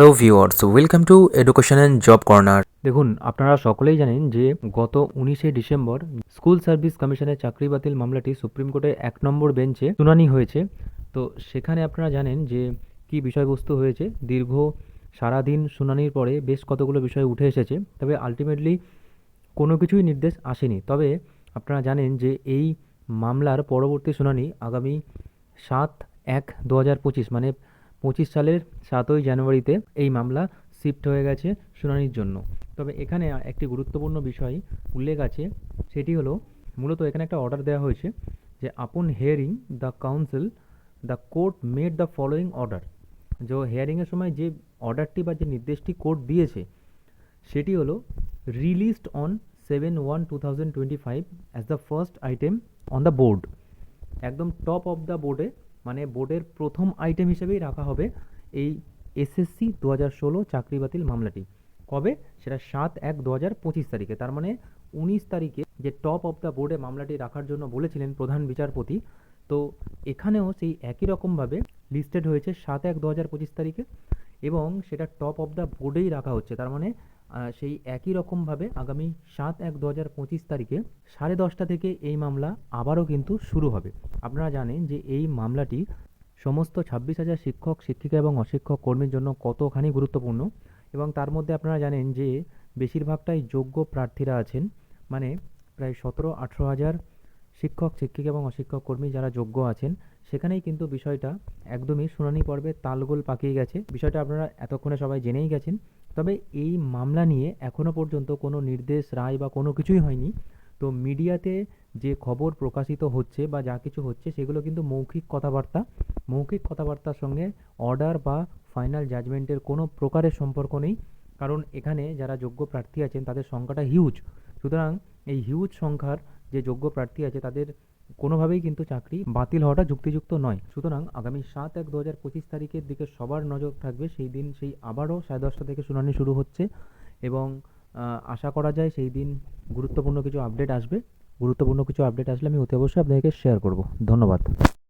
Hello viewers welcome to education and job corner দেখুন, আপনারা সকলেই জানেন যে গত উনিশে ডিসেম্বর স্কুল সার্ভিস কমিশনের চাকরি বাতিল মামলাটি সুপ্রিম কোর্টের এক নম্বর বেঞ্চে শুনানি হয়েছে। তো সেখানে আপনারা জানেন যে কি বিষয়বস্তু হয়েছে। দীর্ঘ সারাদিন শুনানির পরে বেশ কতগুলো বিষয় উঠে এসেছে। তবে আলটিমেটলি কোনো কিছুই নির্দেশ আসেনি। তবে আপনারা জানেন যে এই মামলার পরবর্তী শুনানি আগামী সাত এক দু হাজার পঁচিশ মানে পঁচিশ সালের সাতই জানুয়ারিতে এই মামলা শিফট হয়ে গেছে শুনানির জন্য। তবে এখানে একটি গুরুত্বপূর্ণ বিষয় উল্লেখ আছে, সেটি হলো মূলত এখানে একটা অর্ডার দেওয়া হয়েছে যে upon hearing the council the court made the following order যে হেয়ারিংয়ের সময় যে অর্ডারটি বা যে নির্দেশটি কোর্ট দিয়েছে, সেটি হলো released on seven one two thousand twenty five as the first item on the board একদম টপ অফ দ্য বোর্ডে মানে বোর্ডের প্রথম আইটেম হিসেবেই রাখা হবে এই এসএসসি দু হাজার ষোলো চাকরি বাতিল মামলাটি। কবে? সেটা সাত এক দু হাজার পঁচিশ তারিখে। তার মানে উনিশ তারিখে যে টপ অফ দ্য বোর্ডে মামলাটি রাখার জন্য বলেছিলেন প্রধান বিচারপতি, তো এখানেও সেই একই রকমভাবে লিস্টেড হয়েছে সাত এক দু হাজার পঁচিশ তারিখে এবং সেটা টপ অফ দ্য বোর্ডেই রাখা হচ্ছে। তার মানে সেই একই রকমভাবে আগামী সাত এক দু হাজার পঁচিশ তারিখে সাড়ে দশটা থেকে এই মামলা আবারও কিন্তু শুরু হবে। আপনারা জানেন যে এই মামলাটি সমস্ত ছাব্বিশ হাজার শিক্ষক, শিক্ষিকা এবং অশিক্ষক কর্মীর জন্য কতখানি গুরুত্বপূর্ণ এবং তার মধ্যে আপনারা জানেন যে বেশিরভাগটাই যোগ্য প্রার্থীরা আছেন। মানে প্রায় সতেরো আঠেরো হাজার শিক্ষক, শিক্ষিকা এবং অশিক্ষক কর্মী যারা যোগ্য আছেন, সেখানেই কিন্তু বিষয়টা একদমই শুনানি পর্বে তালগোল পাকিয়ে গেছে। বিষয়টা আপনারা এতক্ষণে সবাই জেনেই গেছেন। তবে এই মামলা নিয়ে এখনও পর্যন্ত কোনো নির্দেশ, রায় বা কোনো কিছুই হয়নি। তো মিডিয়াতে যে খবর প্রকাশিত হচ্ছে বা যা কিছু হচ্ছে সেগুলো কিন্তু মৌখিক কথাবার্তা। মৌখিক কথাবার্তার সঙ্গে অর্ডার বা ফাইনাল জাজমেন্টের কোনো প্রকারের সম্পর্ক নেই। কারণ এখানে যারা যোগ্য প্রার্থী আছেন তাদের সংখ্যাটা হিউজ সুতরাং এই হিউজ সংখ্যার যে যোগ্য প্রার্থী আছে তাদের কোনোভাবেই কিন্তু চাকরি বাতিল হওয়াটা যুক্তিযুক্ত নয়। সুতরাং আগামী সাত এক দু হাজার পঁচিশ তারিখের দিকে সবার নজর থাকবে। সেই দিন সেই আবারও সাড়ে দশটা থেকে শুনানি শুরু হচ্ছে এবং আশা করা যায় সেই দিন গুরুত্বপূর্ণ কিছু আপডেট আসবে। গুরুত্বপূর্ণ কিছু আপডেট আসলে আমি অতি অবশ্যই আপনাদেরকে শেয়ার করব। ধন্যবাদ।